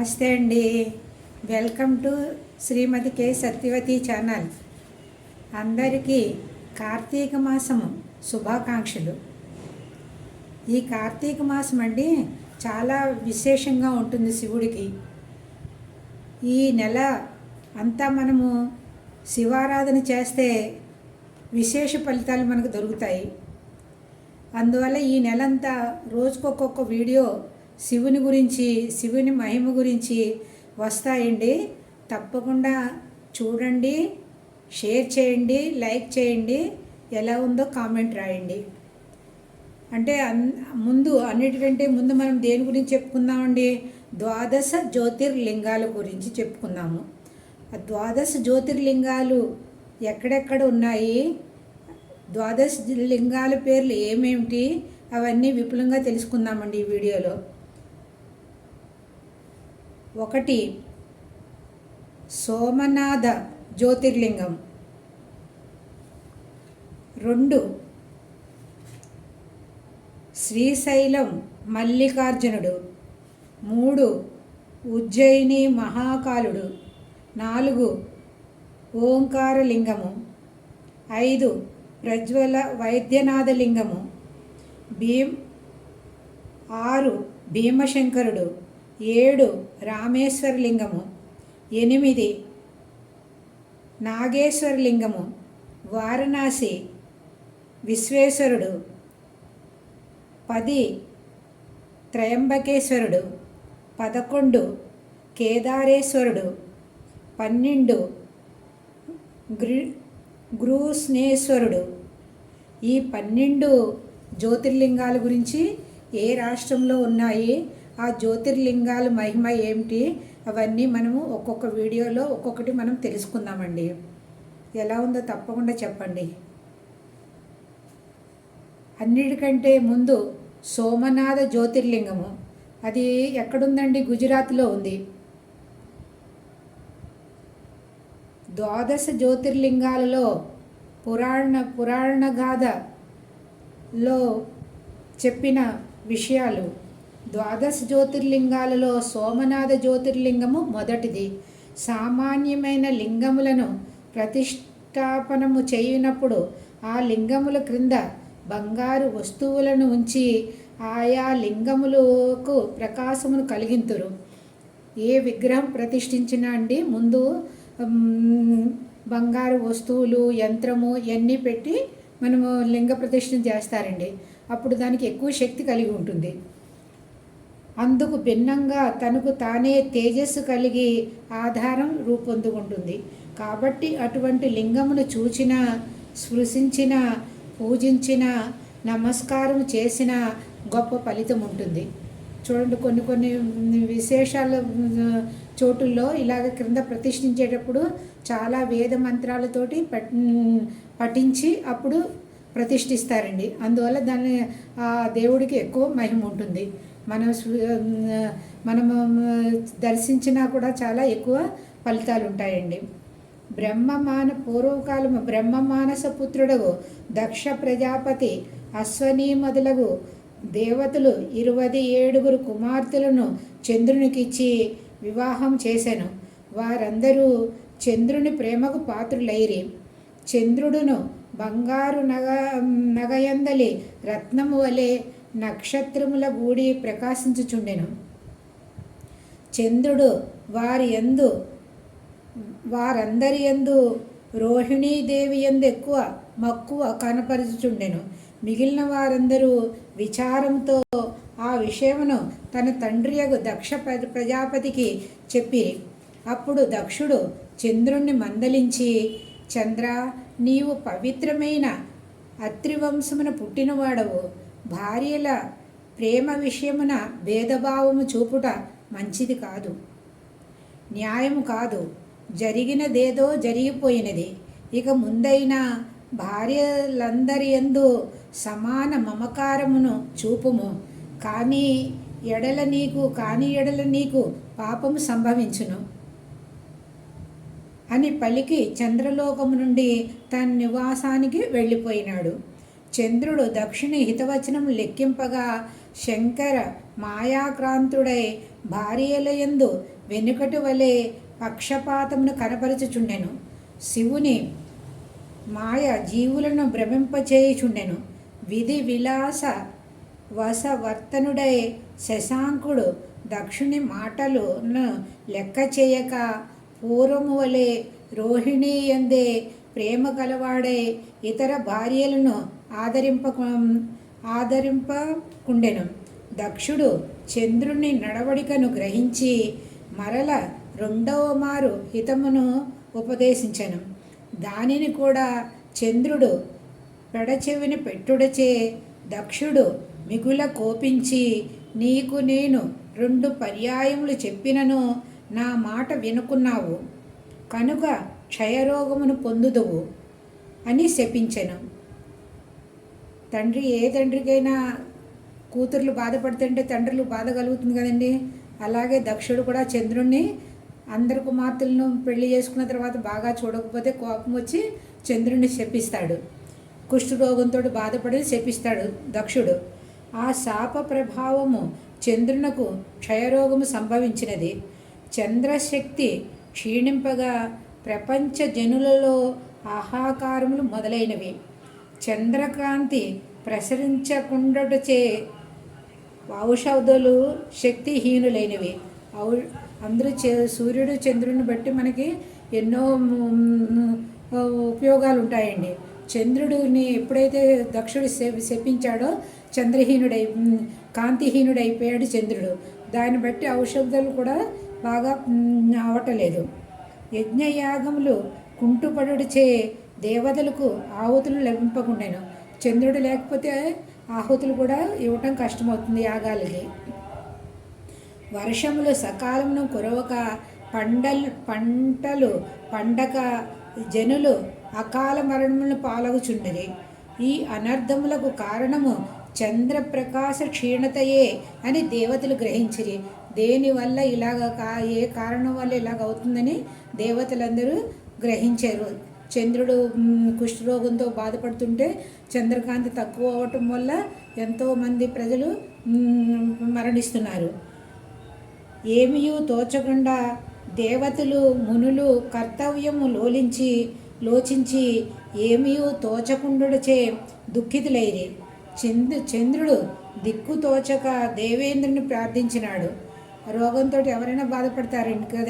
నమస్తే అండి. Welcome to Shrimati K Satyavathi channel. అందరికీ కార్తీక మాసము శుభాకాంక్షలు. ఈ కార్తీక మాసం అండి చాలా విశేషంగా ఉంటుంది శివుడికి. ఈ నెల అంతా మనము శివారాధన చేస్తే విశేష ఫలితాలు మనకు దొరుకుతాయి. అందువల్ల ఈ నెలంతా రోజుకొక్కొక్క వీడియో శివుని గురించి శివుని మహిమ గురించి వస్తాయండి. తప్పకుండా చూడండి షేర్ చేయండి లైక్ చేయండి ఎలా ఉందో కామెంట్ రాయండి. అంటే అన్ ముందు అన్నిటికంటే ముందు మనం దేని గురించి చెప్పుకుందామండి? ద్వాదశ జ్యోతిర్లింగాల గురించి చెప్పుకుందాము. ఆ ద్వాదశ జ్యోతిర్లింగాలు ఎక్కడెక్కడ ఉన్నాయి? ద్వాదశ లింగాల పేర్లు ఏమేమిటి? అవన్నీ విపులంగా తెలుసుకుందామండి ఈ వీడియోలో. ఒకటి. సోమనాథ జ్యోతిర్లింగం. రెండు. శ్రీశైలం మల్లికార్జునుడు. మూడు. ఉజ్జయిని మహాకాలుడు. నాలుగు. ఓంకారలింగము. ఐదు. ప్రజ్వల వైద్యనాథలింగము. భీమ్. ఆరు. భీమశంకరుడు. ఏడు రామేశ్వరలింగము ఎనిమిది నాగేశ్వరలింగము వారణాసి విశ్వేశ్వరుడు పది త్రయంబకేశ్వరుడు పదకొండు కేదారేశ్వరుడు పన్నెండు గృ గృహస్నేశ్వరుడు ఈ పన్నెండు జ్యోతిర్లింగాల గురించి ఏ రాష్ట్రంలో ఉన్నాయి? ఆ జ్యోతిర్లింగాల మహిమ ఏమిటి? అవన్నీ మనము ఒక్కొక్క వీడియోలో ఒక్కొక్కటి మనం తెలుసుకుందామండి. ఎలా ఉందో తప్పకుండా చెప్పండి. అన్నిటికంటే ముందు సోమనాథ జ్యోతిర్లింగము. అది ఎక్కడుందండి? గుజరాత్లో ఉంది. ద్వాదశ జ్యోతిర్లింగాలలో పురాణ పురాణ గాథలో చెప్పిన విషయాలు. ద్వాదశ జ్యోతిర్లింగాలలో సోమనాథ జ్యోతిర్లింగము మొదటిది. సామాన్యమైన లింగములను ప్రతిష్టాపనము చేయనప్పుడు ఆ లింగముల క్రింద బంగారు వస్తువులను ఉంచి ఆయా లింగములకు ప్రకాశమును కలిగింతురు. ఏ విగ్రహం ప్రతిష్ఠించినా అండి ముందు బంగారు వస్తువులు యంత్రము ఇవన్నీ పెట్టి మనము లింగ ప్రతిష్ఠ చేస్తారండి. అప్పుడు దానికి ఎక్కువ శక్తి కలిగి ఉంటుంది. అందుకు భిన్నంగా తనకు తానే తేజస్సు కలిగి ఆధారం రూపొందుకుంటుంది. కాబట్టి అటువంటి లింగమును చూచిన స్పృశించిన పూజించిన నమస్కారం చేసిన గొప్ప ఫలితం ఉంటుంది. చూడండి కొన్ని కొన్ని విశేషాల చోటుల్లో ఇలాగ క్రింద ప్రతిష్ఠించేటప్పుడు చాలా వేద మంత్రాలతోటి పట్ పఠించి అప్పుడు ప్రతిష్ఠిస్తారండి. అందువల్ల దాన్ని ఆ దేవుడికి ఎక్కువ మహిమ ఉంటుంది. మనం మనము దర్శించినా కూడా చాలా ఎక్కువ ఫలితాలు ఉంటాయండి బ్రహ్మమాన పూర్వకాలము బ్రహ్మమానస పుత్రుడవు దక్ష ప్రజాపతి అశ్వనీ మొదలగు దేవతలు ఇరవై ఏడుగురు కుమార్తెలను చంద్రునికిచ్చి వివాహం చేశాను వారందరూ చంద్రుని ప్రేమకు పాత్రులైరి. చంద్రుడును బంగారు నగ నగయందలి రత్నము వలె నక్షత్రముల గూడి ప్రకాశించుచుండెను. చంద్రుడు వారి యందు వారందరి యందు రోహిణీదేవి యందు ఎక్కువ మక్కువ కనపరుచుచుండెను. మిగిలిన వారందరూ విచారంతో ఆ విషయమును తన తండ్రియగు దక్ష ప్ర- ప్రజాపతికి చెప్పిరి అప్పుడు దక్షుడు చంద్రుణ్ణి మందలించి చంద్ర నీవు పవిత్రమైన అత్రివంశమున పుట్టినవాడవు. భార్యల ప్రేమ విషయమున భేదభావము చూపుట మంచిది కాదు. న్యాయము కాదు. జరిగినదేదో జరిగిపోయినది. ఇక ముందైనా భార్యలందరి ఎందు సమాన మమకారమును చూపుము. కానీ ఎడల నీకు కాని ఎడల నీకు పాపము సంభవించును. అని పలికి చంద్రలోకము నుండి తన నివాసానికి వెళ్ళిపోయినాడు. చంద్రుడు దక్షిణ హితవచనం లెక్కింపగా శంకర మాయాక్రాంతుడై భార్యలయందు వెనుకటి వలె పక్షపాతమును కనపరచుచుండెను. శివుని మాయ జీవులను భ్రమింపచేయుచుండెను. విధి విలాస వసవర్తనుడై శశాంకుడు దక్షిణి మాటలను లెక్క చేయక పూర్వము వలె రోహిణి ఎందే ప్రేమ కలవాడై ఇతర భార్యలను ఆదరింప ఆదరింపకుండెను. దక్షుడు చంద్రుని నడవడికను గ్రహించి మరల రెండవ మారు హితమును ఉపదేశించను. దానిని కూడా చంద్రుడు పెడచెవిని పెట్టుడచే దక్షుడు మిగుల కోపించి నీకు నేను రెండు పర్యాయములు చెప్పినను నా మాట వినుకున్నావు. కనుక క్షయరోగమును పొందుదువు అని శపించెను. తండ్రి ఏ తండ్రికైనా కూతుర్లు బాధపడుతుంటే తండ్రులు బాధ కలుగుతుంది కదండి. అలాగే దక్షుడు కూడా చంద్రుణ్ణి అందరు కుమార్తెలను పెళ్ళి చేసుకున్న తర్వాత బాగా చూడకపోతే కోపం వచ్చి చంద్రుణ్ణి శపిస్తాడు. కుష్ఠరోగంతో బాధపడి శపిస్తాడు దక్షుడు. ఆ శాప ప్రభావము చంద్రునకు క్షయరోగము సంభవించినది. చంద్రశక్తి క్షీణింపగా ప్రపంచ జనులలో ఆహాకారములు మొదలైనవి. చంద్రకాంతి ప్రసరించకుండాచే ఔషధులు శక్తిహీనులైనవి. ఔ అందరూ చే సూర్యుడు చంద్రుని బట్టి మనకి ఎన్నో ఉపయోగాలు ఉంటాయండి చంద్రుడిని ఎప్పుడైతే దక్షుడు శపించాడో చంద్రహీనుడై కాంతిహీనుడైపోయాడు చంద్రుడు. దాన్ని బట్టి ఔషధాలు కూడా బాగా అవటలేదు. యజ్ఞయాగములు కుంటుపడుచే దేవతలకు ఆహుతులు లభింపకుండాను. చంద్రుడు లేకపోతే ఆహుతులు కూడా ఇవ్వటం కష్టమవుతుంది యాగాలకి. వర్షములు సకాలంలో కురవక పండలు పంటలు పండక జనులు అకాల మరణములను పాలగుచుండరి. ఈ అనర్థములకు కారణము చంద్రప్రకాశ క్షీణతయే అని దేవతలు గ్రహించిరి. దేనివల్ల ఇలాగ కా ఏ కారణం వల్ల ఇలాగ అవుతుందని దేవతలందరూ గ్రహించారు. చంద్రుడు కుష్ఠరోగంతో బాధపడుతుంటే చంద్రకాంతి తక్కువ అవటం వల్ల ఎంతోమంది ప్రజలు మరణిస్తున్నారు. ఏమియూ తోచకుండా దేవతలు మునులు కర్తవ్యము లోలించి లోచించి ఏమియూ తోచకుండుచే దుఃఖితులైరి. చంద్రు చంద్రుడు దిక్కు తోచక దేవేంద్రుని ప్రార్థించినాడు. రోగంతో ఎవరైనా బాధపడతారండి కదా.